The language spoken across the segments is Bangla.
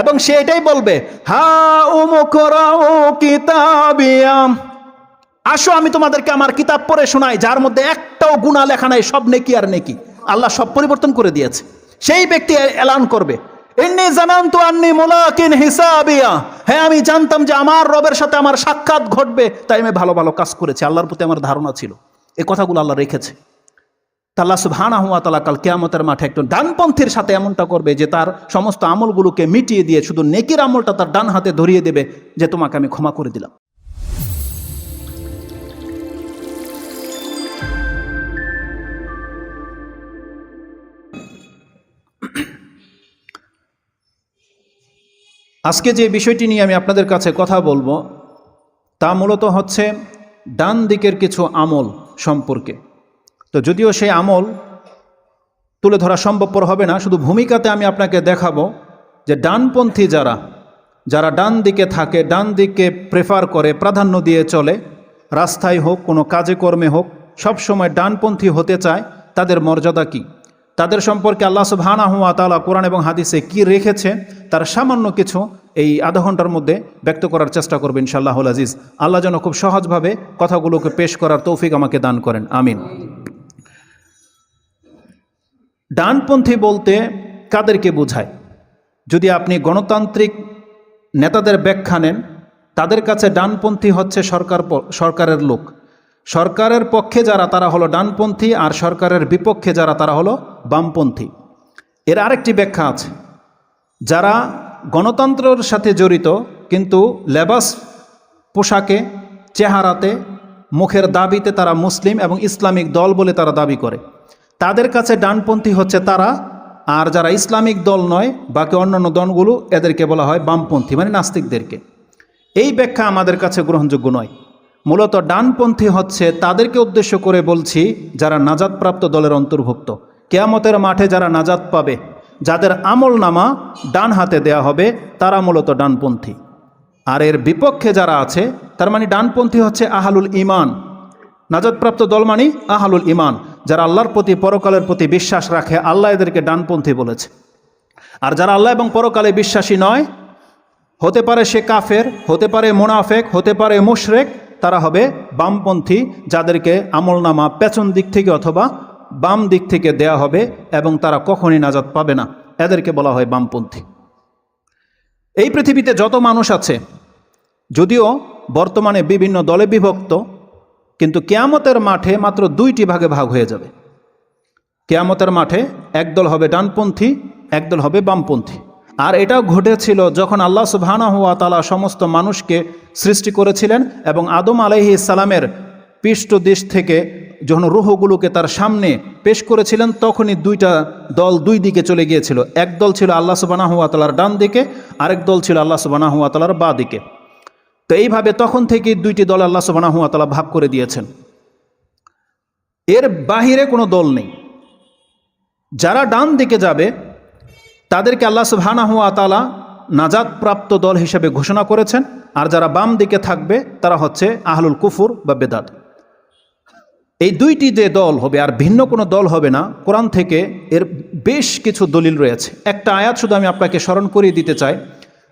এবং সে এটাই বলবে, হা কিতাবিয়াম। আসো, আমি তোমাদেরকে আমার কিতাব পড়ে শোনাই, যার মধ্যে একটাও গুণা লেখা নাই, সব নেকি আর নেকি। আল্লাহ সব পরিবর্তন করে দিয়েছে। সেই ব্যক্তি এলান করবে এমনি জানান তো আন্নি মোলাকিন হিসাবিয়া। হ্যাঁ আমি জানতাম যে আমার রবের সাথে আমার সাক্ষাৎ ঘটবে, তাই আমি ভালো ভালো কাজ করেছি। আল্লাহর প্রতি আমার ধারণা ছিল। এ কথাগুলো আল্লাহ রেখেছে। তাল্লা সুবহানা হুয়া তালা কাল কেয়ামতের মাঠে একজন ডানপন্থীর সাথে এমনটা করবে যে তার সমস্ত আমলগুলোকে মিটিয়ে দিয়ে শুধু নেকির আমলটা তার ডান হাতে ধরিয়ে দেবে যে তোমাকে আমি ক্ষমা করে দিলাম। আজকে যে বিষয়টি নিয়ে আমি আপনাদের কাছে কথা বলব, তা মূলত হচ্ছে ডান দিকের কিছু আমল সম্পর্কে। তো যদিও সেই আমল তুলে ধরা সম্ভবপর হবে না, শুধু ভূমিকাতে আমি আপনাকে দেখাবো যে ডানপন্থী যারা যারা ডান দিকে থাকে ডান দিকে প্রেফার করে, প্রাধান্য দিয়ে চলে, রাস্তায় হোক, কোনো কাজে কর্মে হোক, সবসময় ডানপন্থী হতে চায়, তাদের মর্যাদা কী? তাদের সম্পর্কে আল্লাহ সুবহানা হুয়া তালা কোরআন এবং হাদিসে কি রেখেছে, তার সামান্য কিছু এই আধা ঘণ্টার মধ্যে ব্যক্ত করার চেষ্টা করবে ইনশাআল্লাহ আজিজ। আল্লাহ যেন খুব সহজভাবে কথাগুলোকে পেশ করার তৌফিক আমাকে দান করেন। আমিন। ডানপন্থী বলতে কাদেরকে বোঝায়? যদি আপনি গণতান্ত্রিক নেতাদের ব্যাখ্যা নেন, তাদের কাছে ডানপন্থী হচ্ছে সরকার সরকারের লোক। সরকারের পক্ষে যারা, তারা হলো ডানপন্থী, আর সরকারের বিপক্ষে যারা, তারা হলো বামপন্থী। এর আরেকটি ব্যাখ্যা আছে। যারা গণতন্ত্রের সাথে জড়িত, কিন্তু লেবাস পোশাকে, চেহারাতে, মুখের দাবিতে তারা মুসলিম এবং ইসলামিক দল বলে তারা দাবি করে। তাদের কাছে ডানপন্থী হচ্ছে তারা, আর যারা ইসলামিক দল নয়, বাকি অন্যান্য দলগুলো এদেরকে বলা হয় বামপন্থী মানে নাস্তিকদেরকে। এই ব্যাখ্যা আমাদের কাছে গ্রহণযোগ্য নয়। মূলত ডানপন্থী হচ্ছে তাদেরকে উদ্দেশ্য করে বলছি, যারা নাজাদপ্রাপ্ত দলের অন্তর্ভুক্ত। কেয়ামতের মাঠে যারা নাজাদ পাবে, যাদের আমল নামা ডান হাতে দেয়া হবে, তারা মূলত ডানপন্থী। আর এর বিপক্ষে যারা আছে, তার মানে ডানপন্থী হচ্ছে আহালুল ইমান নাজাদপ্রাপ্ত দল মানে আহালুল ইমান যারা আল্লাহর প্রতি, পরকালের প্রতি বিশ্বাস রাখে, আল্লাহ এদেরকে ডানপন্থী বলেছে। আর যারা আল্লাহ এবং পরকালে বিশ্বাসী নয়, হতে পারে সে কাফের, হতে পারে মোনাফেক, হতে পারে মুশরেক, তারা হবে বামপন্থী, যাদেরকে আমলনামা পেছন দিক থেকে অথবা বাম দিক থেকে দেয়া হবে এবং তারা কখনই নাজাত পাবে না। এদেরকে বলা হয় বামপন্থী। এই পৃথিবীতে যত মানুষ আছে, যদিও বর্তমানে বিভিন্ন দলে বিভক্ত কিন্তু কেয়ামতের মাঠে মাত্র দুইটি ভাগে ভাগ হয়ে যাবে। কেয়ামতের মাঠে একদল হবে ডানপন্থী, একদল হবে বামপন্থী। আর এটাও ঘটেছিল যখন আল্লাহ সুবহানা হুয়া তালা সমস্ত মানুষকে সৃষ্টি করেছিলেন এবং আদম আলহি ইসালামের পৃষ্ঠ দেশ থেকে যখন রুহগুলোকে তার সামনে পেশ করেছিলেন, তখনই দুইটা দল দুই দিকে চলে গিয়েছিল। এক দল ছিল আল্লাহ সুবানা হুয়া তালার ডান দিকে, আরেক দল ছিল আল্লাহ সুবানা হুয়া তালার বা দিকে। তো এইভাবে তখন থেকে দুইটি দল আল্লাহ সুবানা হুয়া তালা ভাগ করে দিয়েছেন। এর বাহিরে কোনো দল নেই। যারা ডান দিকে যাবে, তাদেরকে আল্লাহ সুবহানা হুয়া তালা নাজাদপ্রাপ্ত দল হিসেবে ঘোষণা করেছেন, আর যারা বাম দিকে থাকবে, তারা হচ্ছে আহলুল কুফুর বা বেদাত। এই দুইটি যে দল হবে, আর ভিন্ন কোনো দল হবে না, কোরআন থেকে এর বেশ কিছু দলিল রয়েছে। একটা আয়াত শুধু আমি আপনাকে স্মরণ করিয়ে দিতে চাই,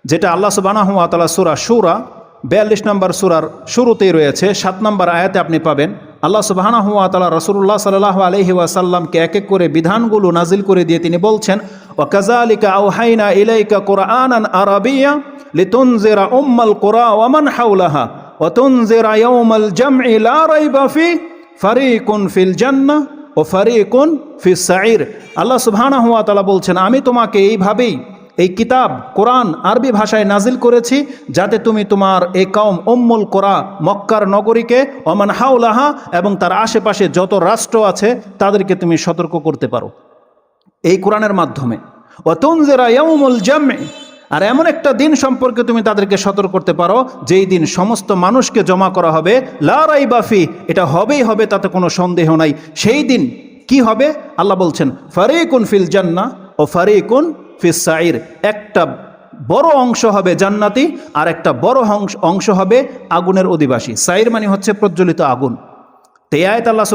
যেটা আল্লাহ সুবানা হুয়া তালা সুরা সুরা বিয়াল্লিশ নম্বর সুরার শুরুতেই রয়েছে, সাত নম্বর আয়াতে আপনি পাবেন, আল্লাহ সুবাহানা হুয়া তালা রসুল্লাহ সাল্লাহ আলহি ওয়াসাল্লামকে এক এক করে বিধানগুলো নাজিল করে দিয়ে তিনি বলছেন ও কাজালিকা আউহাইনা ইলাইকা কোরআন আরাবিয়া লিতুনজিরা উম্মাল কোরআ ওয়ামান হাউলাহা ওয়াতুনজিরা ইয়াউমাল জামঈ লা রাইবা ফি, ফারিকুন ফিল জান্নাহ ও ফারিকুন ফিস সাইর আল্লাহ সুবহানাহু ওয়া তাআলা বলছেন, আমি তোমাকে এইভাবেই এই কিতাব কোরআন আরবি ভাষায় নাজিল করেছি যাতে তুমি তোমার এই কওম উম্মুল কোরা মক্কার নগরীকে অমান হাউলাহা এবং তার আশেপাশে যত রাষ্ট্র আছে তাদেরকে তুমি সতর্ক করতে পারো। এই কোরআনের মাধ্যমে। ইয়ামুল জামে আর এমন একটা দিন সম্পর্কে তুমি তাদেরকে সতর্ক করতে পারো, যেই দিন সমস্ত মানুষকে জমা করা হবে। লারাই বাফি এটা হবেই হবে, তাতে কোনো সন্দেহ নাই। সেই দিন কি হবে? আল্লাহ বলছেন, ফারিকুন ফিল জান্না ও ফারিকুন ফিস সাইর একটা বড় অংশ হবে জান্নাতি আর একটা বড় অংশ হবে আগুনের অধিবাসী। সাইর মানে হচ্ছে প্রজ্বলিত আগুন। তো এই আয়ত আল্লাহ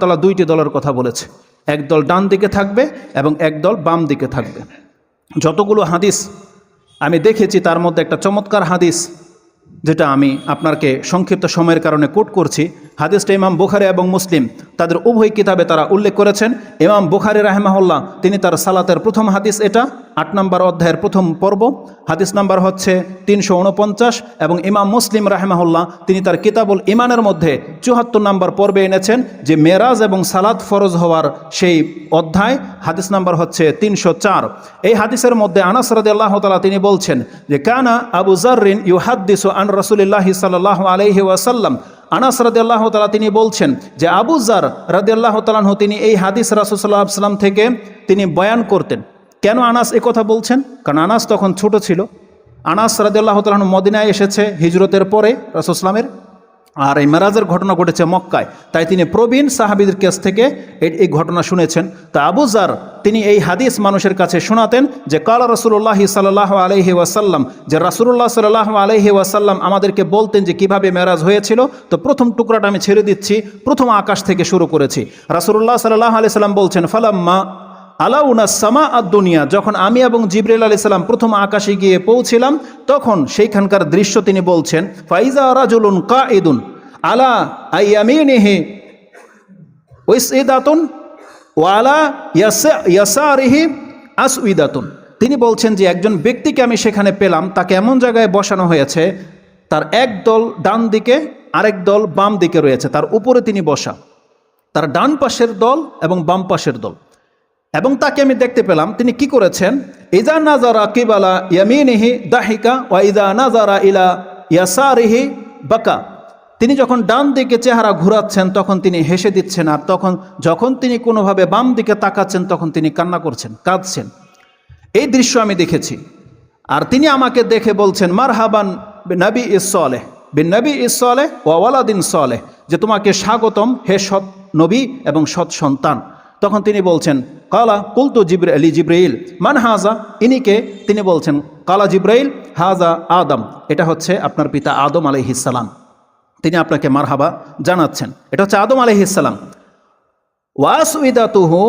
তালা দুইটি দলের কথা বলেছে। একদল ডান দিকে থাকবে এবং একদল বাম দিকে থাকবে। যতগুলো হাদিস আমি দেখেছি, তার মধ্যে একটা চমৎকার হাদিস, যেটা আমি আপনাকে সংক্ষিপ্ত সময়ের কারণে কোট করছি। হাদিসটা ইমাম বুখারি এবং মুসলিম, তাদের উভয় কিতাবে তারা উল্লেখ করেছেন। ইমাম বুখারি রাহেমাহুল্লাহ, তিনি তার সালাতের প্রথম হাদিস এটা, আট নম্বর অধ্যায়ের প্রথম পর্ব। হাদিস নাম্বার হচ্ছে তিনশো উনপঞ্চাশ এবং ইমাম মুসলিম রাহেমাহুল্লাহ, তিনি তার কিতাবুল ইমানের মধ্যে চুহাত্তর নম্বর পর্বে এনেছেন, যে মেরাজ এবং সালাত ফরজ হওয়ার সেই অধ্যায়। হাদিস নাম্বার হচ্ছে তিনশো চার। এই হাদিসের মধ্যে আনাস রাদি আল্লাহ তালা তিনি বলছেন যে, কানা আবু জারিন ইউ হাদ্দিস আন রসুলিল্লাহ সাল্লাহ আলহি ওয়াসাল্লাম আনাস রাদি আল্লাহ তালা তিনি বলছেন যে আবু জার রাদি আল্লাহ তালাহ তিনি এই হাদিস রাসুসাল্লাহ আসলাম থেকে তিনি বয়ান করতেন। কেন আনাস কথা বলছেন? কারণ আনাস তখন ছোট ছিল। আনাস রাদিয়াল্লাহ তালাহন মদিনায় এসেছে, হিজরতের পরে রাসুসলামের আর এই মেরাজের ঘটনা ঘটেছে মক্কায়। তাই তিনি প্রবীণ সাহাবিদের কাছ থেকে এই ঘটনা শুনেছেন। তা আবু জার তিনি এই হাদিস মানুষের কাছে শোনাতেন যে, কালা রসুল্লাহি সাল্লাহ আলহি ওয়াসাল্লাম যে রাসুল্লাহ সাল্লাহ আলহি ওয়াসাল্লাম আমাদেরকে বলতেন যে, কীভাবে মেরাজ হয়েছিল? তো প্রথম টুকরাটা আমি ছেড়ে দিচ্ছি। প্রথম আকাশ থেকে শুরু করেছি। রাসুল্লাহ সাল্লাহ আলি সাল্লাম বলছেন, ফালাম্মা আলাউনা সামা আদ দুনিয়া, যখন আমি এবং জিবরাইল আলি সাল্লাম প্রথম আকাশে গিয়ে পৌঁছিলাম, তখন সেইখানকার দৃশ্য তিনি বলছেন, ফাইজা রাজুলুন কা ইদুন আলা আইয়ামিনিহি ওইসিদাতুন ওয়ালা ইয়াসারিহি আসউইদাতুন তিনি বলছেন যে, একজন ব্যক্তিকে আমি সেখানে পেলাম, তাকে এমন জায়গায় বসানো হয়েছে, তার এক দল ডান দিকে, আরেক দল বাম দিকে রয়েছে, তার উপরে তিনি বসা। তার ডান পাশের দল এবং বাম পাশের দল। এবং তাকে আমি দেখতে পেলাম। তিনি কি করেছেন? ইজা নাজারা কিবালা ইয়ামিনিহি দাহিকা ওয়া ইজা নাজারা ইলা ইয়াসারিহি বাকা। তিনি যখন ডান দিকে চেহারা ঘুরাচ্ছেন, তখন তিনি হেসে দিচ্ছেন আর তখন যখন তিনি কোনোভাবে বাম দিকে তাকাচ্ছেন, তখন তিনি কান্না করছেন, কাঁদছেন। এই দৃশ্য আমি দেখেছি। আর তিনি আমাকে দেখে বলছেন মার হাবান নবী ইসলেহ বিন নবী ইসলেহ ওয়ালাদিন সলেহ, যে তোমাকে স্বাগতম, হে সৎ নবী এবং সৎ সন্তান। তখন তিনি বলছেন কালা কুলতু জিব্র আলী জিব্রাইল মান হাজা ইনিকে তিনি বলছেন কালা জিব্রাইল হাজা আদম এটা হচ্ছে আপনার পিতা আদম আলহিসাল্লাম তিনি আপনাকে মারহাবা জানাচ্ছেন। এটা হচ্ছে আদম আলহিসাল্লাম ওয়াসউইদাতুহু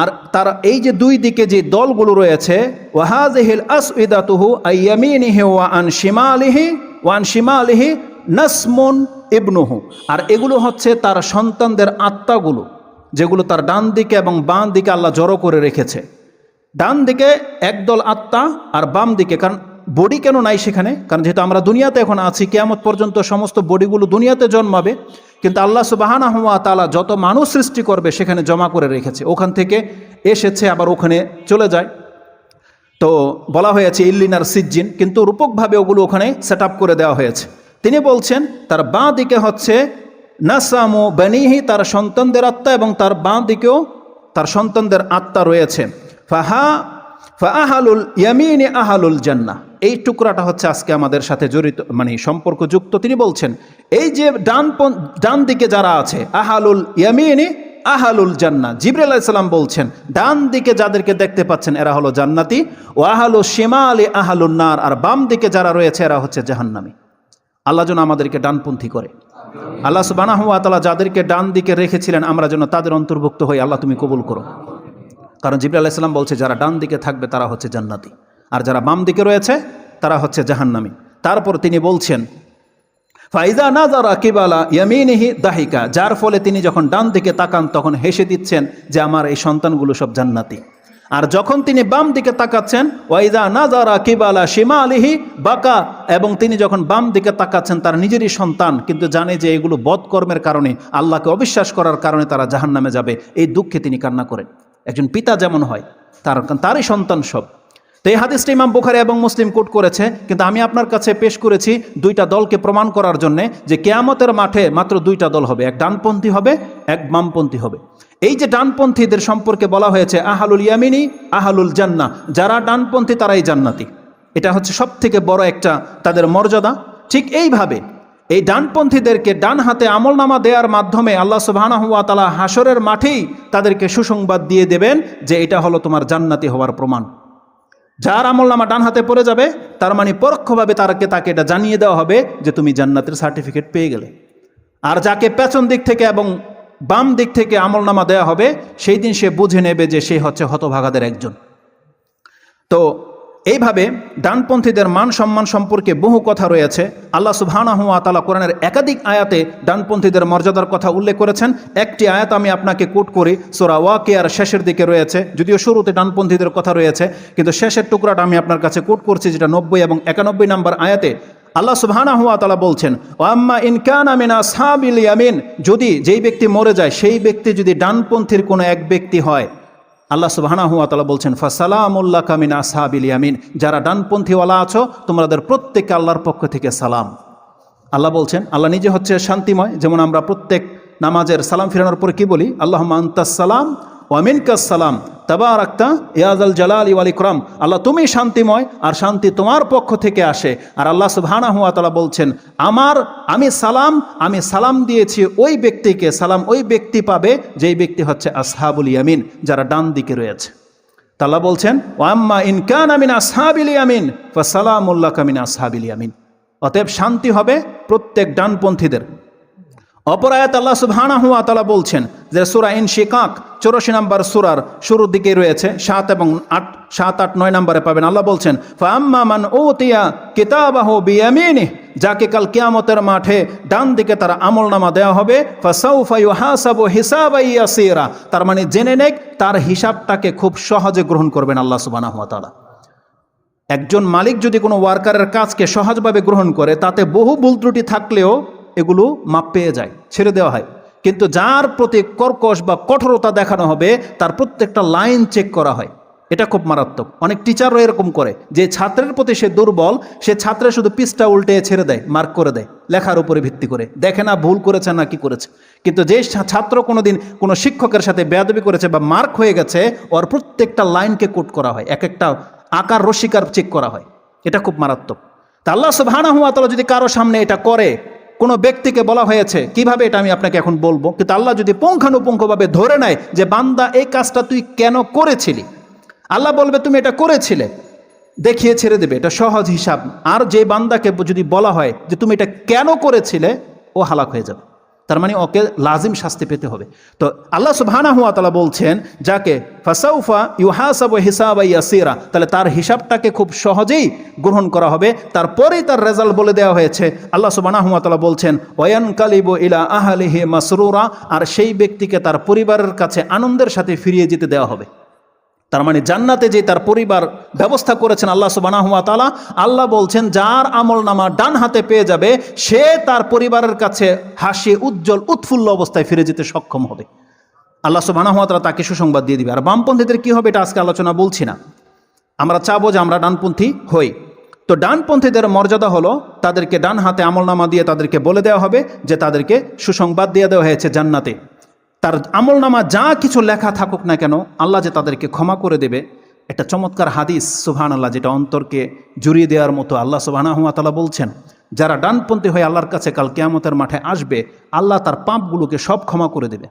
আর তার এই যে দুই দিকে যে দলগুলো রয়েছে ওয়াহাজহিল আসউইদাতুহু আইয়ামিনিহি ওয়া আন শিমালিহি ওয়ান শিমালিহি নাসমুন ইবনুহু। আর এগুলো হচ্ছে তার সন্তানদের আত্মাগুলো। যেগুলো তার ডান দিকে এবং বাম দিকে আল্লাহ জড়ো করে রেখেছে। ডান দিকে একদল আত্মা আর বাম দিকে, কারণ বডি কেন নাই সেখানে? কারণ যেহেতু আমরা দুনিয়াতে এখন আছি, কেয়ামত পর্যন্ত সমস্ত বডিগুলো দুনিয়াতে জন্মাবে, কিন্তু আল্লাহ সুবাহানা হুয়া তালা যত মানুষ সৃষ্টি করবে সেখানে জমা করে রেখেছে। ওখান থেকে এসেছে, আবার ওখানে চলে যায়। তো বলা হয়েছে, ইল্লিনার সিজ্জিন, কিন্তু রূপকভাবে ওগুলো ওখানে সেট করে দেওয়া হয়েছে। তিনি বলছেন, তার বাঁ দিকে হচ্ছে নাসামু বানিহি, তার সন্তানদের আত্মা এবং তার বাঁ দিকেও তার সন্তানদের আত্মা রয়েছে। ফাহা ফাহালুল ইয়ামিনী আহালুল জান্না এই টুকরাটা হচ্ছে আজকে আমাদের সাথে জড়িত মানে সম্পর্কযুক্ত। তিনি বলছেন, এই যে ডান ডান দিকে যারা আছে, আহালুল ইয়ামিনী আহালুল জান্না জিবর আলাইসাল্লাম বলছেন, ডান দিকে যাদেরকে দেখতে পাচ্ছেন, এরা হলো জান্নাতি। ও আহালু সীমা আলী আহালুল নার। আর বাম দিকে যারা রয়েছে, এরা হচ্ছে জাহান্নামি। আল্লাহ যেন আমাদেরকে ডানপন্থী করে। আল্লাহ সুবানা হুয়া তালা যাদেরকে ডান দিকে রেখেছিলেন, আমরা যেন তাদের অন্তর্ভুক্ত হই, আল্লাহ তুমি কবুল করো। কারণ জিবরা আলাইসাল্লাম বলছে, যারা ডান দিকে থাকবে, তারা হচ্ছে জান্নাতি। আর যারা বাম দিকে রয়েছে, তারা হচ্ছে জাহান্নামি। তারপর তিনি বলছেন, ফাইজা না যারা কিবালা ইয়ামিনিহি দাহিকা, যার ফলে তিনি যখন ডান দিকে তাকান, তখন হেসে দিচ্ছেন যে, আমার এই সন্তানগুলো সব জান্নাতি। আর যখন তিনি বাম দিকে তাকাচ্ছেন ওয়াইদা না যারা কিবালা সীমা আলিহি বাকা, এবং তিনি যখন বাম দিকে তাকাচ্ছেন, তার নিজেরই সন্তান, কিন্তু জানে যে এগুলো বধকর্মের কারণে, আল্লাহকে অবিশ্বাস করার কারণে তারা জাহান নামে যাবে। এই দুঃখে তিনি কান্না করেন। একজন পিতা যেমন হয়, তার, তারই সন্তান সব। তো এই হাদিসটা ইমাম বুখারি এবং মুসলিম কোট করেছে, কিন্তু আমি আপনার কাছে পেশ করেছি দুইটা দলকে প্রমাণ করার জন্যে যে কেয়ামতের মাঠে মাত্র দুইটা দল হবে, এক ডানপন্থী হবে, এক বামপন্থী হবে। এই যে ডানপন্থীদের সম্পর্কে বলা হয়েছে, আহালুল ইয়ামিনী, আহালুল জান্না যারা ডানপন্থী তারাই জান্নাতি। এটা হচ্ছে সব থেকে বড় একটা তাদের মর্যাদা। ঠিক এইভাবে এই ডানপন্থীদেরকে ডান হাতে আমলনামা দেওয়ার মাধ্যমে আল্লাহ সুবাহানা হুয়া তালা হাসরের মাঠেই তাদেরকে সুসংবাদ দিয়ে দেবেন যে এটা হলো তোমার জান্নাতি হওয়ার প্রমাণ। যার আমলনামা ডান হাতে পড়ে যাবে, তার মানে পরোক্ষভাবে তারকে তাকে এটা জানিয়ে দেওয়া হবে যে তুমি জান্নাতের সার্টিফিকেট পেয়ে গেলে। আর যাকে পেছন দিক থেকে এবং বাম দিক থেকে আমলনামা দেওয়া হবে, সেই দিন সে বুঝে নেবে যে সে হচ্ছে হতভাগাদের একজন। তো এইভাবে ডানপন্থীদের মান সম্মান সম্পর্কে বহু কথা রয়েছে। আল্লাহ সুবহানাহু ওয়া তাআলা কোরআনের একাধিক আয়াতে ডানপন্থীদের মর্যাদার কথা উল্লেখ করেছেন। একটি আয়াত আমি আপনাকে কোট করি, সূরা ওয়াকিয়ার শেষের দিকে রয়েছে, যদিও শুরুতে ডানপন্থীদের কথা রয়েছে, কিন্তু শেষের টুকরাটা আমি আপনার কাছে কোট করছি, যেটা নব্বই এবং একানব্বই নম্বর আয়াতে আল্লাহ সুবহানাহু ওয়া তাআলা বলছেন ওয়াম্মা ইন কানা মিন আসহাবিল ইয়ামিন যদি যেই ব্যক্তি মরে যায়, সেই ব্যক্তি যদি ডানপন্থীর কোনো এক ব্যক্তি হয়, আল্লাহ সুবহানাহু ওয়া তাআলা বলছেন ফাসালামুল্লাহ কামিন আসহাবিল ইয়ামিন যারা ডানপন্থীওয়ালা আছো, তোমাদের প্রত্যেককে আল্লাহর পক্ষ থেকে সালাম। আল্লাহ বলছেন, আল্লাহ নিজে হচ্ছে শান্তিময়। যেমন আমরা প্রত্যেক নামাজের সালাম ফিরানোর পরে কি বলি? আল্লাহ সালাম ওয়ামিনকাস সালাম তাবা রাক্তা ইয়াজ আল জালাল ইওয়াল ইকরাম। আল্লাহ তুমি শান্তিময় আর শান্তি তোমার পক্ষ থেকে আসে। আর আল্লাহ সুবহানা হুয়া তালা বলছেন, আমার, আমি সালাম আমি সালাম দিয়েছি ওই ব্যক্তিকে, সালাম ওই ব্যক্তি পাবে যেই ব্যক্তি হচ্ছে আসহাবুল ইয়ামিন, যারা ডান দিকে রয়েছে। তাল্লাহ বলছেন ওয়াম্মা ইনকান আমিন আসহাবিল ইয়ামিন ফাসালামুল্লাহ কামিন আসহাবিল ইয়ামিন। অতএব শান্তি হবে প্রত্যেক ডানপন্থীদের। অপর আয়াত আল্লাহ সুবহানা হুয়া তালা বলছেন যে সুরা ইন শিকাক চৌরাশি নাম্বার সুরার শুরুর দিকে রয়েছে, সাত এবং আট, সাত, আট, নয় নম্বরে পাবেন। আল্লাহ বলছেন ফাম্মা মান ও তিয়া কিতাবাহ বিয়ামিনি যাকে কাল কিয়ামতের মাঠে ডান দিকে তার আমল নামা দেওয়া হবে ফাসাউফাইউ হাসাবু হিসাবাই ইয়াসিরা তার মানে জেনে নেক, তার হিসাবটাকে খুব সহজে গ্রহণ করবেন আল্লাহ সুবহানাহু ওয়া তাআলা। একজন মালিক যদি কোনো ওয়ার্কারের কাজকে সহজভাবে গ্রহণ করে, তাতে বহু ভুল ত্রুটি থাকলেও এগুলো মাপ পেয়ে যায়, ছেড়ে দেওয়া হয়। কিন্তু যার প্রতি কর্কশ বা কঠোরতা দেখানো হবে, তার প্রত্যেকটা লাইন চেক করা হয়। এটা খুব মারাত্মক। অনেক টিচারও এরকম করে, যে ছাত্রের প্রতি সে দুর্বল, সে ছাত্রের শুধু পিসটা উল্টে ছেড়ে দেয় মার্ক করে দেয়, লেখার উপরে ভিত্তি করে। দেখে না ভুল করেছে না কি করেছে। কিন্তু যে ছাত্র কোনোদিন কোনো শিক্ষকের সাথে বেয়াদবি করেছে বা মার্ক হয়ে গেছে, ওর প্রত্যেকটা লাইনকে কোট করা হয়, এক একটা আকার রসিকার চেক করা হয়। এটা খুব মারাত্মক। তা আল্লাহ তাআলা যদি কারও সামনে এটা করে কোনো ব্যক্তিকে বলা হয়েছে, কীভাবে এটা আমি আপনাকে এখন বলব? কিন্তু আল্লাহ যদি পুঙ্খানুপুঙ্খভাবে ধরে নেয় যে, বান্দা এই কাজটা তুই কেন করেছিলি? আল্লাহ বলবে, তুমি এটা করেছিলে। দেখিয়ে ছেড়ে দেবে। এটা সহজ হিসাব। আর যে বান্দাকে যদি বলা হয় যে, তুমি এটা কেন করেছিলে? ও হালাক হয়ে যাবে। তার মানে ওকে লাজিম শাস্তি পেতে হবে। তো আল্লাহ সুবহানা হুয়া তালা বলছেন, যাকে ফাসাউফা ইউহাসাব হিসাব ইয়াসিরা, তাহলে তার হিসাবটাকে খুব সহজেই গ্রহণ করা হবে। তারপরেই তার রেজাল্ট বলে দেওয়া হয়েছে। আল্লাহ সুবহানা হুয়া তালা বলছেন ওয়ান কালিবু ইলা আহলিহি মাসরুরা আর সেই ব্যক্তিকে তার পরিবারের কাছে আনন্দের সাথে ফিরিয়ে যেতে দেওয়া হবে। তার মানে জান্নাতে যে তার পরিবার ব্যবস্থা করেছেন আল্লাহ সুবানাহুয়া তালা আল্লাহ বলছেন, যার আমল নামা ডান হাতে পেয়ে যাবে, সে তার পরিবারের কাছে হাসি, উজ্জ্বল, উৎফুল্ল অবস্থায় ফিরে যেতে সক্ষম হবে। আল্লাহ সুবানাহুয়া তালা তাকে সুসংবাদ দিয়ে দিবে। আর বামপন্থীদের কি হবে এটা আজকে আলোচনা বলছি না। আমরা চাবো যে আমরা ডানপন্থী হই। তো ডানপন্থীদের মর্যাদা হলো, তাদেরকে ডান হাতে আমলনামা দিয়ে তাদেরকে বলে দেওয়া হবে যে তাদেরকে সুসংবাদ দিয়ে দেওয়া হয়েছে জান্নাতে। তার আমলনামা যা কিছু লেখা থাকুক না কেন, আল্লাহ যে তাদেরকে ক্ষমা করে দেবে, একটা চমৎকার হাদিস সুবহান আল্লাহ যেটা অন্তরকে জুড়িয়ে দেওয়ার মতো আল্লাহ সুবহানা হুয়া তালা বলছেন, যারা ডানপন্থী হয়ে আল্লাহর কাছে কাল কেয়ামতের মাঠে আসবে, আল্লাহ তার পাপগুলোকে সব ক্ষমা করে দেবে।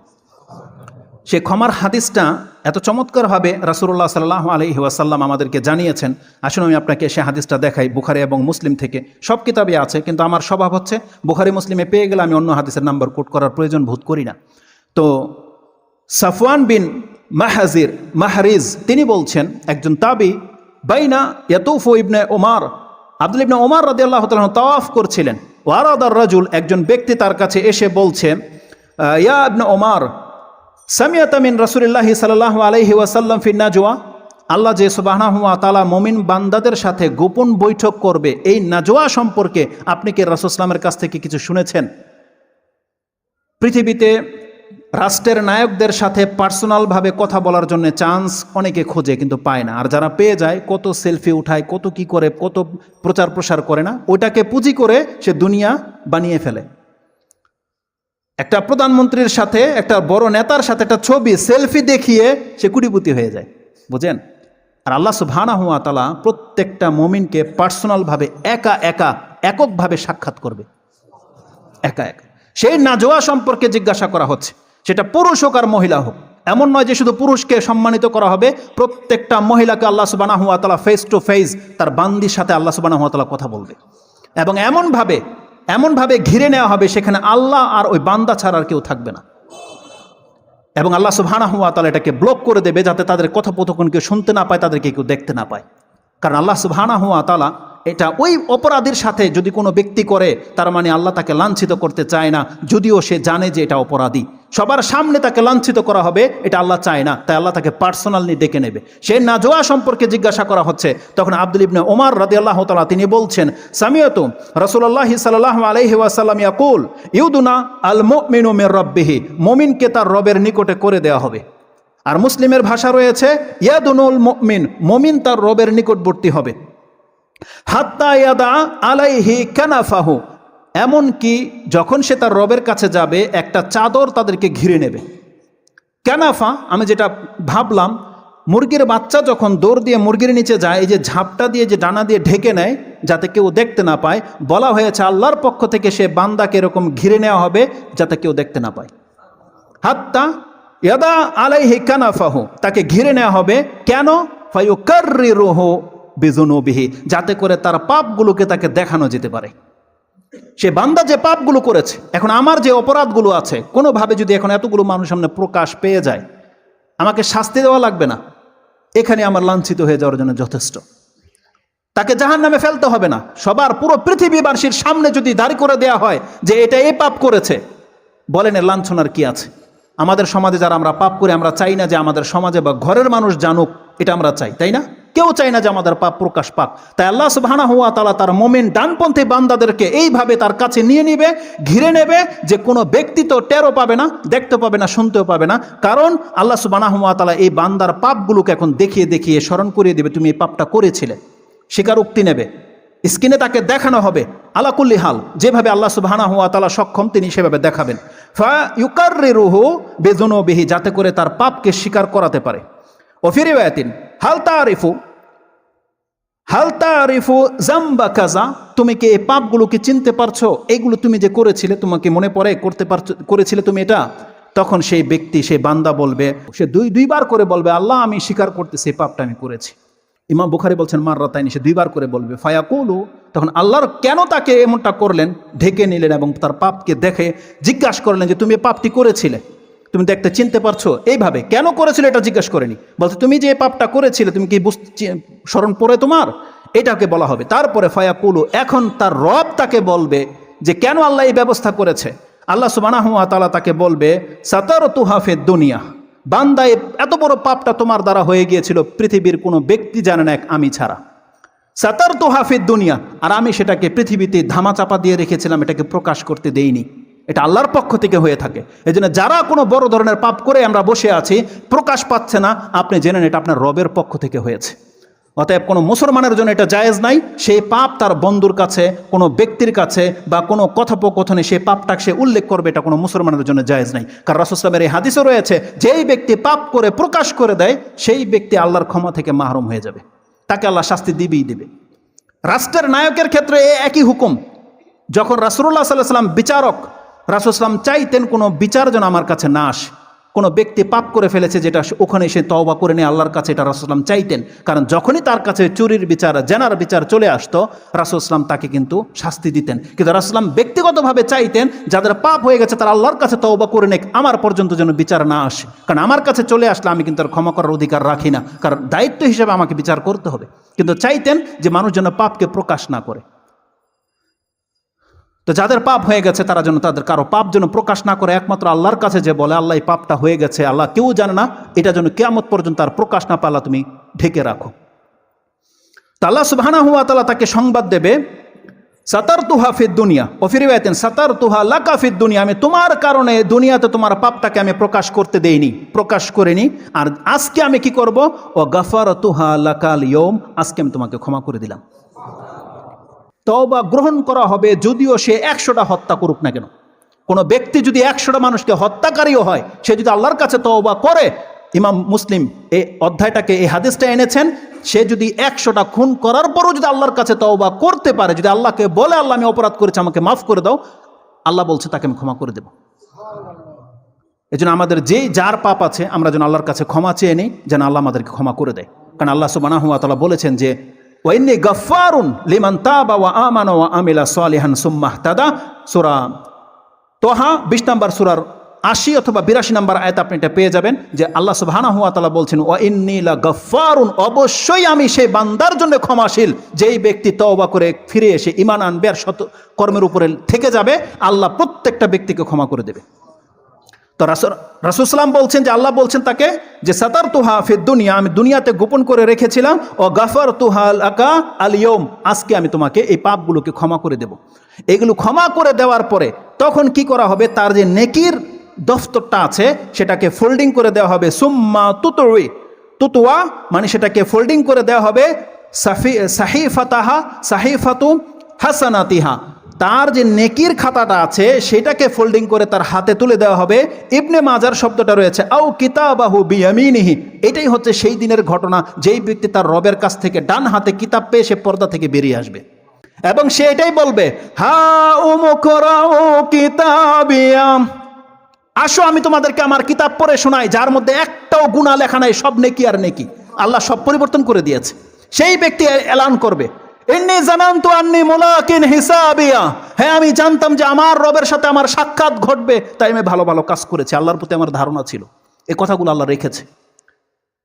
সে ক্ষমার হাদিসটা এত চমৎকারভাবে রাসুল্লাহ সাল্লাহ আলহি ওয়াসাল্লাম আমাদেরকে জানিয়েছেন। আসুন আমি আপনাকে সে হাদিসটা দেখাই, বুখারি এবং মুসলিম থেকে। সব কিতাবে আছে, কিন্তু আমার স্বভাব হচ্ছে, বুখারি, মুসলিমে পেয়ে গেলে আমি অন্য হাদিসের নাম্বার কোট করার প্রয়োজন বোধ করি না। তো সাফওয়ান বিন মাহাজির, মাহরিজ, তিনি বলছেন, একজন তাবি, বাইনা ইয়াতুফু ইবনে ওমার আব্দুল ইবনে ওমার রাদি আল্লাহ তাওয়াফ করছিলেন। ওয়ারাদার রাজুল, একজন ব্যক্তি তার কাছে এসে বলছে ইয়া ইবনে ওমার সামিয়াত মিন রাসূলিল্লাহি সাল্লাল্লাহু আলাইহি ওয়াসাল্লাম ফিন নাজওয়া, আল্লাহ যে সুবহানাহু ওয়া তাআলা মুমিন বান্দাদের সাথে গোপন বৈঠক করবে, এই নাজোয়া সম্পর্কে আপনি কি রাসূল সাল্লামের কাছ থেকে কিছু শুনেছেন? পৃথিবীতে রাষ্ট্রের নায়কদের সাথে পার্সোনালভাবে কথা বলার জন্য চান্স অনেকে খোঁজে কিন্তু পায় না। আর যারা পেয়ে যায়, কত সেলফি উঠায়, কত কি করে, কত প্রচার প্রসার করে না ওটাকে পুঁজি করে সে দুনিয়া বানিয়ে ফেলে। একটা প্রধানমন্ত্রীর সাথে, একটা বড় নেতার সাথে একটা ছবি, সেলফি দেখিয়ে সে কুটিপুতি হয়ে যায়। বুঝেন? আর আল্লাহ সুবহানা হুয়া তালা প্রত্যেকটা মমিনকে পার্সোনালভাবে একা একা, এককভাবে সাক্ষাৎ করবে। একা একা। সেই নাজোয়া সম্পর্কে জিজ্ঞাসা করা হচ্ছে। সেটা পুরুষ হোক আর মহিলা হোক। এমন নয় যে শুধু পুরুষকে সম্মানিত করা হবে, প্রত্যেকটা মহিলাকে আল্লাহ সুবানা হুয়া তালা ফেস টু ফেস তার বান্দির সাথে আল্লাহ সুবানা হুয়া তালা কথা বলবে। এবং এমনভাবে এমনভাবে ঘিরে নেওয়া হবে সেখানে আল্লাহ আর ওই বান্দা ছাড়া আর কেউ থাকবে না। এবং আল্লাহ সুবহানাহু ওয়া তাআলা এটাকে ব্লক করে দেবে যাতে তাদের কথোপকথন কেউ শুনতে না পায়, তাদেরকে কেউ দেখতে না পায়। কারণ আল্লাহ সুবহানা হুয়া তালা এটা ওই অপরাধীর সাথে যদি কোনো ব্যক্তি করে, তার মানে আল্লাহ তাকে লাঞ্ছিত করতে চায় না, যদিও সে জানে যে এটা অপরাধী। সবার সামনে তাকে লাঞ্ছিত করা হবে, এটা আল্লাহ চায় না। তাই আল্লাহ তাকে পার্সোনালি ডেকে নেবে। সে নাজোয়া সম্পর্কে জিজ্ঞাসা করা হচ্ছে। তখন আব্দুল ইবনে ওমর রাদি আল্লাহ তালা তিনি বলছেন, সামিয়ত রসুল্লাহ সাল্লাহ আলহি ওয়াসাল্লাম ইয়াকুল, ইউদুনা আল মিনু মের রব্বিহি, মমিনকে তার রবের নিকটে করে দেওয়া হবে। আর মুসলিমের ভাষা রয়েছে ইয়াদুনুল মমিন মমিন তার রবের নিকটবর্তী হবে। হাত্তা ইয়াদা আলাইহি কানাফাহু এমনকি যখন সে তার রবের কাছে যাবে, একটা চাদর তাদেরকে ঘিরে নেবে। ক্যানাফা আমি যেটা ভাবলাম, মুরগির বাচ্চা যখন দৌড় দিয়ে মুরগির নিচে যায়, এই যে ঝাপটা দিয়ে, যে ডানা দিয়ে ঢেকে নেয়, যাতে কেউ দেখতে না পায়, বলা হয়েছে আল্লাহর পক্ষ থেকে সে বান্দাকে এরকম ঘিরে নেওয়া হবে, যাতে কেউ দেখতে না পায়। হাত্তা ইয়াদা আলাইহি কানাফাহু, তাকে ঘিরে নেওয়া হবে কেন? ফায়ুকাররিরুহ বিজুনুবিহি যাতে করে তার পাপগুলোকে তাকে দেখানো যেতে পারে। সে বান্দা যে পাপগুলো করেছে, এখন আমার যে অপরাধগুলো আছে, কোনোভাবে যদি এখন এতগুলো মানুষ সামনে প্রকাশ পেয়ে যায়, আমাকে শাস্তি দেওয়া লাগবে না। এখানে আমার লাঞ্ছিত হয়ে যাওয়ার জন্য যথেষ্ট। তাকে জাহান নামে ফেলতে হবে না। সবার পুরো পৃথিবীবাসীর সামনে যদি দাঁড়ি করে দেয়া হয় যে এটা এই পাপ করেছে, বলেন এর লাঞ্ছনার কি আছে? আমাদের সমাজে যারা আমরা পাপ করি, আমরা চাই না যে আমাদের সমাজে বা ঘরের মানুষ জানুক, এটা আমরা চাই, তাই না? কেউ চাই না যে আমাদের পাপ প্রকাশ পাক। তাই আল্লাহ সুবহানা হুয়া তালা তার মোমেন ডানপন্থী বান্দাদেরকে এইভাবে তার কাছে নিয়ে নিবে, ঘিরে নেবে যে কোনো ব্যক্তি তো টেরও পাবে না দেখতে পাবে না, শুনতেও পাবে না। কারণ আল্লাহ সুবহানা হুয়া তালা এই বান্দার পাপগুলোকে এখন দেখিয়ে দেখিয়ে স্মরণ করিয়ে দেবে, তুমি এই পাপটা করেছিলে, স্বীকারোক্তি নেবে স্ক্রিনে তাকে দেখানো হবে আলাকুল্লি হাল। যেভাবে আল্লাহ সুবহানা হুয়া তালা সক্ষম, তিনি সেভাবে দেখাবেন। ফা ইউকার্রি রুহু বেজনবিহি যাতে করে তার পাপকে স্বীকার করাতে পারে। ও ওফিরিওয়াতিন হাল তারিফু হাল তারিফু জাম্বা কাজা তুমি কি এই পাপগুলোকে চিনতে পারছ? এইগুলো তুমি যে করেছিলে, তোমাকে মনে পড়ে? করতে পারছ করেছিলে তুমি এটা? তখন সেই ব্যক্তি, সেই বান্দা বলবে, সে দুই দুইবার করে বলবে, আল্লাহ, আমি স্বীকার করতেছি এই পাপটা আমি করেছি। ইমাম বুখারি বলছেন, মার রাতাইনি। সে দুইবার করে বলবে, ফায়াকুলু। তখন আল্লাহর কেন তাকে এমনটা করলেন? ঢেকে নিলেন এবং তার পাপকে দেখে জিজ্ঞাসা করলেন যে, তুমি পাপটি করেছিলে? তুমি দেখতে চিনতে পারছ, এইভাবে কেন করেছিল এটা জিজ্ঞেস করেনি। বলছে, তুমি যে পাপটা করেছিলে, তুমি কি বুঝ, চি- স্মরণ পড়ে তোমার? এটাকে বলা হবে। তারপরে ফায়াকুলু, এখন তার রব তাকে বলবে যে, কেন আল্লাহ এই ব্যবস্থা করেছে? আল্লাহ সুবানাহ তালা তাকে বলবে সাতার তুহাফে দুনিয়া। বান্দা এত বড় পাপটা তোমার দ্বারা হয়ে গিয়েছিল, পৃথিবীর কোনো ব্যক্তি জানে না এক আমি ছাড়া। সাতার তো হাফিদ দুনিয়া। আর আমি সেটাকে পৃথিবীতে ধামাচাপা দিয়ে রেখেছিলাম, এটাকে প্রকাশ করতে দেইনি। এটা আল্লাহর পক্ষ থেকে হয়ে থাকে। এই যারা কোনো বড় ধরনের পাপ করে আমরা বসে আছি, প্রকাশ পাচ্ছে না, আপনি জেনেন এটা আপনার রবের পক্ষ থেকে হয়েছে। অতএব কোনো মুসলমানের জন্য এটা জায়েজ নাই, সেই পাপ তার বন্ধুর কাছে, কোনো ব্যক্তির কাছে বা কোনো কথোপকথনে সেই পাপটাকে সে উল্লেখ করবে, এটা কোনো মুসলমানের জন্য জায়েজ নাই। কারণ রাসুসলামের এই হাদিসও রয়েছে, যেই ব্যক্তি পাপ করে প্রকাশ করে দেয়, সেই ব্যক্তি আল্লাহর ক্ষমা থেকে মাহরুম হয়ে যাবে। তাকে আল্লাহ শাস্তি দিবেই দিবে। রাষ্ট্রের নায়কের ক্ষেত্রে এ একই হুকুম। যখন রাসুল্লাহ সাল্লাহ সাল্লাম বিচারক রাসুলাম চাইতেন কোনো বিচার যেন আমার কাছে না আসে। কোনো ব্যক্তি পাপ করে ফেলেছে যেটা ওখানে সে তওবা করে নিয়ে আল্লাহর কাছে এটা রাসুলাম চাইতেন। কারণ যখনই তার কাছে চুরির বিচার, জেনার বিচার চলে আসতো রাসুলাম তাকে কিন্তু শাস্তি দিতেন। কিন্তু রাসুলাম ব্যক্তিগতভাবে চাইতেন, যাদের পাপ হয়ে গেছে তারা আল্লাহর কাছে তওবা করে নেক, আমার পর্যন্ত যেন বিচার না আসে। কারণ আমার কাছে চলে আসলে আমি কিন্তু আর ক্ষমা করার অধিকার রাখি না। কারণ দায়িত্ব হিসেবে আমাকে বিচার করতে হবে। কিন্তু চাইতেন যে মানুষ যেন পাপকে প্রকাশ না করে। তো যাদের পাপ হয়ে গেছে, তারা যেন তাদের কারও পাপ যেন প্রকাশ না করে, একমাত্র আল্লাহর কাছে যে বলে, আল্লাহ এই পাপটা হয়ে গেছে, আল্লাহ কেউ জানে না, এটা যেন কেয়ামত পর্যন্ত তার প্রকাশ না পালা তুমি ঢেকে রাখো। তা আল্লাহ সুবহানা হুয়া তালা তাকে সংবাদ দেবে সাতার তুহা ফিদ দুনিয়া। ও ফিরিবাইতেন সাতার তুহা লাকা ফিদ দুনিয়া, আমি তোমার কারণে দুনিয়াতে তোমার পাপটাকে আমি প্রকাশ করতে দেইনি, প্রকাশ করিনি, আর আজকে আমি কি করব? ও গাফার তুহা লাকাল ইয়ম আজকে আমি তোমাকে ক্ষমা করে দিলাম। তওবা গ্রহণ করা হবে যদিও সে একশোটা হত্যা করুক না কেন। কোনো ব্যক্তি যদি একশোটা মানুষকে হত্যাকারীও হয়, সে যদি আল্লাহর কাছে তওবা করে, ইমাম মুসলিম এই অধ্যায়টাকে এই হাদিসটা এনেছেন, সে যদি একশোটা খুন করার পরও যদি আল্লাহর কাছে তওবা করতে পারে, যদি আল্লাহকে বলে, আল্লাহ, আমি অপরাধ করেছি, আমাকে মাফ করে দাও, আল্লাহ বলছে, তাকে আমি ক্ষমা করে দেব। এই জন্য আমাদের যেই যার পাপ আছে, আমরা যেন আল্লাহর কাছে ক্ষমা চেয়ে নিই, যেন আল্লাহ আমাদেরকে ক্ষমা করে দেয়। কারণ আল্লাহ সুবানাহ তালা বলেছেন যে ওয়াইন্নি গফারুন লিমান তাবা ওয়া আমানা ওয়া আমিলা সালিহান সুম্মাহ তাদা সূরা তোহা বিশ নম্বর সুরার আশি অথবা বিরাশি নাম্বার আয়াত আপনি এটা পেয়ে যাবেন যে আল্লাহ সুবহানা হুয়া তালা বলছেন ও ইন্নিলা গফারুন অবশ্যই আমি সেই বান্দার জন্য ক্ষমাশীল, যেই ব্যক্তি তওবা করে ফিরে এসে ইমান আনবে আর শত কর্মের উপরে থেকে যাবে, আল্লাহ প্রত্যেকটা ব্যক্তিকে ক্ষমা করে দেবে। তো রাসুসলাম বলছেন যে আল্লাহ বলছেন তাকে যে সাতার তুহা ফির দুনিয়া, আমি দুনিয়াতে গোপন করে রেখেছিলাম, ও গাফার তুহাল আকা আলিয়ম আজকে আমি তোমাকে এই পাপগুলোকে ক্ষমা করে দেব। এগুলো ক্ষমা করে দেওয়ার পরে তখন কি করা হবে? তার যে নেকির দফতরটা আছে, সেটাকে ফোল্ডিং করে দেওয়া হবে, সুম্মা তুতুই, তুতুয়া মানে সেটাকে ফোল্ডিং করে দেওয়া হবে, সাফি, সাহিফাতাহা, সাহিফাতু হাসানাতিহা। তার যে নেকির খাতাটা আছে, সেটাকে ফোল্ডিং করে তার হাতে তুলে দেওয়া হবে। ইবনে মাজার শব্দটা রয়েছে, আও কিতাবাহু বিয়ামিনিহি। এটাই হচ্ছে সেই দিনের ঘটনা, যেই ব্যক্তি তার রবের কাছ থেকে ডান হাতে কিতাব পেয়ে সে পর্দা থেকে বেরিয়ে আসবে। এবং সে এটাই বলবে, হা কিতাবিয়াম। আসো, আমি তোমাদেরকে আমার কিতাব পড়ে শোনাই, যার মধ্যে একটাও গুণা লেখা নাই, সব নেকি আর নেকি। আল্লাহ সব পরিবর্তন করে দিয়েছে। সেই ব্যক্তি এলান করবে। এমনি জানান তো আন্নি মোলাকিন হিসাবিয়া। হ্যাঁ আমি জানতাম যে আমার রবের সাথে আমার সাক্ষাৎ ঘটবে, তাই আমি ভালো ভালো কাজ করেছি। আল্লাহর প্রতি আমার ধারণা ছিল। এই কথাগুলো আল্লাহ রেখেছে।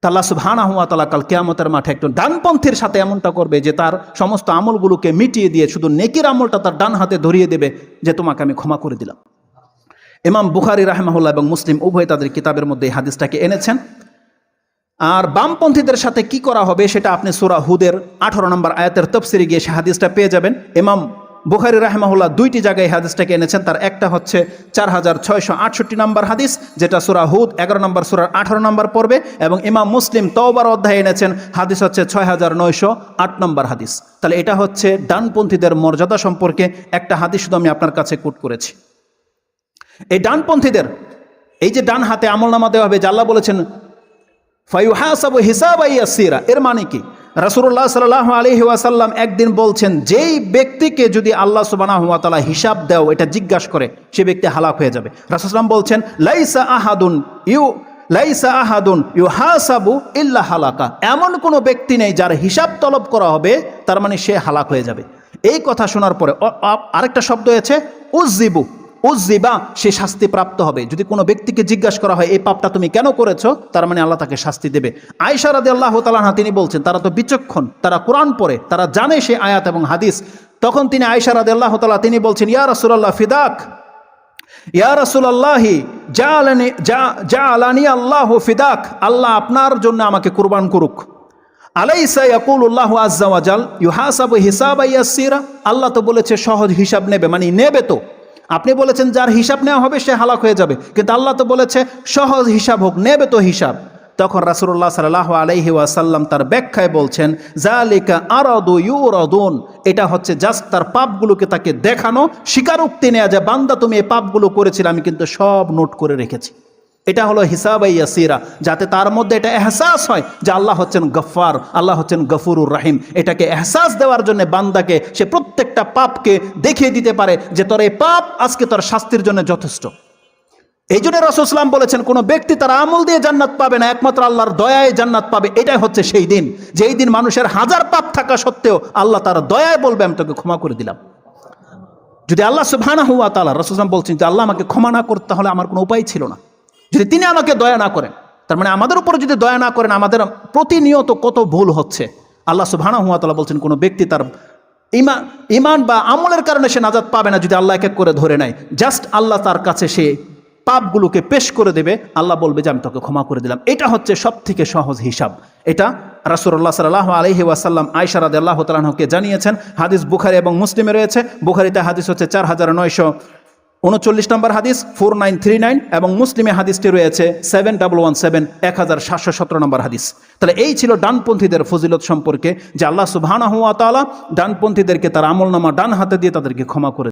তাল্লা সুবহানা হুয়া তালা কাল কেয়ামতের মাঠে একজন ডানপন্থীর সাথে এমনটা করবে যে তার সমস্ত আমলগুলোকে মিটিয়ে দিয়ে শুধু নেকির আমলটা তার ডান হাতে ধরিয়ে দেবে, যে তোমাকে আমি ক্ষমা করে দিলাম। ইমাম বুখারি রাহমাহুল্লাহ এবং মুসলিম উভয় তাদের কিতাবের মধ্যে এই হাদিসটাকে এনেছেন। আর বামপন্থীদের সাথে কি করা হবে সেটা আপনি সুরা হুদের আঠারো নম্বর আয়াতের তফসিরে গিয়ে সে হাদিসটা পেয়ে যাবেন। ইমাম বুখারি রাহমাহুল্লাহ দুইটি জায়গায় হাদিসটাকে এনেছেন। তার একটা হচ্ছে চার হাজার ছয়শো আটষট্টি নম্বর হাদিস, যেটা সুরা হুদ এগারো নম্বর সুরার আঠারো নম্বর পড়বে এবং ইমাম মুসলিম তওবার অধ্যায় এনেছেন। হাদিস হচ্ছে ছয় হাজার নয়শো আট নম্বর হাদিস। তাহলে এটা হচ্ছে ডানপন্থীদের মর্যাদা সম্পর্কে একটা হাদিস শুধু আমি আপনার কাছে কোট করেছি। এই ডানপন্থীদের, এই যে ডান হাতে আমল নামা দেওয়া হবে জাল্লা বলেছেন ফাইহাসাবু হিসাব আইয়া সিরা এর মানে কি? রাসুল্লাহ সাল্লাহ আলহি ওয়াসাল্লাম একদিন বলছেন, যেই ব্যক্তিকে যদি আল্লাহ সুবানা হুয়া তালা হিসাব দেও, এটা জিজ্ঞাসা করে, সে ব্যক্তি হালাক হয়ে যাবে। রাসুলাম বলছেন, লাইসা আহাদুন ইউ, লাইসা আহাদুন ইউ হাসাবু ইল্লা হালাকা। এমন কোনো ব্যক্তি নেই যার হিসাব তলব করা হবে, তার মানে সে হালাক হয়ে যাবে। এই কথা শোনার পরে আরেকটা শব্দ হয়েছে উজ্জিবু উজ্জিবা সে শাস্তি প্রাপ্ত হবে। যদি কোনো ব্যক্তিকে জিজ্ঞাসা করা হয় এই পাপটা তুমি কেন করেছ? তার মানে আল্লাহ তাকে শাস্তি দেবে। আয়সা রাদি আল্লাহ তালাহা তিনি বলছেন, তারা তো বিচক্ষণ, তারা কোরআন পড়ে, তারা জানে সে আয়াত এবং হাদিস। তখন তিনি আয়সা রাদি আল্লাহ তালা তিনি বলছেন, ইয়া রসুল্লাহ ফিদাক। ইয়া রসুল্লাহি যা আলানি যা আলানি আল্লাহ ফিদাক। আল্লাহ আপনার জন্য আমাকে কুরবান করুক। ইউহাসাবু হিসাব আল্লাহ তো বলেছে, সহজ হিসাব নেবে। মানে নেবে তো। আপনি বলেছেন যার হিসাব নেওয়া হবে সে হালাক হয়ে যাবে, কিন্তু আল্লাহ তো বলেছে, সহজ হিসাব হোক, নেবে তো হিসাব। তখন রাসুল্লাহ সাল্লাহ আলহি ওয়াসাল্লাম তার ব্যাখ্যায় বলছেন জালিকা আরদু ইউরদুন এটা হচ্ছে জাস্ট তার পাপগুলোকে তাকে দেখানো, স্বীকারোক্তি নেওয়া যায় বান্দা, তুমি এই পাপগুলো করেছিলে, আমি কিন্তু সব নোট করে রেখেছি। এটা হলো হিসাব ইয়াসিরা, যাতে তার মধ্যে এটা এহসাস হয় যে আল্লাহ হচ্ছেন গফার আল্লাহ হচ্ছেন গফুরুর রাহিম। এটাকে এহসাস দেওয়ার জন্য বান্দাকে, সে প্রত্যেকটা পাপকে দেখিয়ে দিতে পারে যে তোর এই পাপ আজকে তোর শাস্তির জন্য যথেষ্ট। এই জন্য রসুলাম বলেছেন, কোনো ব্যক্তি তার আমল দিয়ে জান্নাত পাবে না, একমাত্র আল্লাহর দয়ায় জান্নাত পাবে। এটাই হচ্ছে সেই দিন। যেই দিন মানুষের হাজার পাপ থাকা সত্ত্বেও আল্লাহ তার দয়ায় বলবে, আমি তোকে ক্ষমা করে দিলাম। যদি আল্লাহ সুবহানা হুয়া তালা রসুলাম বলছেন যে আল্লাহ আমাকে ক্ষমা না করতে তাহলে আমার কোনো উপায় ছিল না। যদি তিনি আমাকে দয়া না করেন, তার মানে আমাদের উপর যদি দয়া না করেন, আমাদের প্রতিনিয়ত কত ভুল হচ্ছে। আল্লাহ সুবহানা হুয়া তালা বলছেন, কোনো ব্যক্তি তার ইমান ইমান বা আমলের কারণে সে নাজাদ পাবে না যদি আল্লাহ এক এক করে ধরে নেয়। জাস্ট আল্লাহ তার কাছে সে পাপগুলোকে পেশ করে দেবে, আল্লাহ বলবে যে, আমি তোকে ক্ষমা করে দিলাম। এটা হচ্ছে সব থেকে সহজ হিসাব। এটা রাসুল্লাহ সাল্লাহ আলহি ওয়াসাল্লাম আয়সারাদ আল্লাহ তালাহকে জানিয়েছেন, হাদিস বুখারি এবং মুসলিমে রয়েছে। বুখারিতে হাদিস হচ্ছে চার হাজার নয়শো উনচল্লিশ নম্বর হাদিস ফোর নাইন থ্রি নাইন এবং মুসলিমে হাদিসটি রয়েছে সেভেন ডাবল ওয়ান সেভেন এক হাজার সাতশো সতেরো নম্বর হাদিস। তাহলে এই ছিল ডানপন্থীদের ফজিলত সম্পর্কে, যে আল্লাহ সুবাহ ডানপন্থীদেরকে তার আমল নামা ডান হাতে দিয়ে তাদেরকে ক্ষমা করে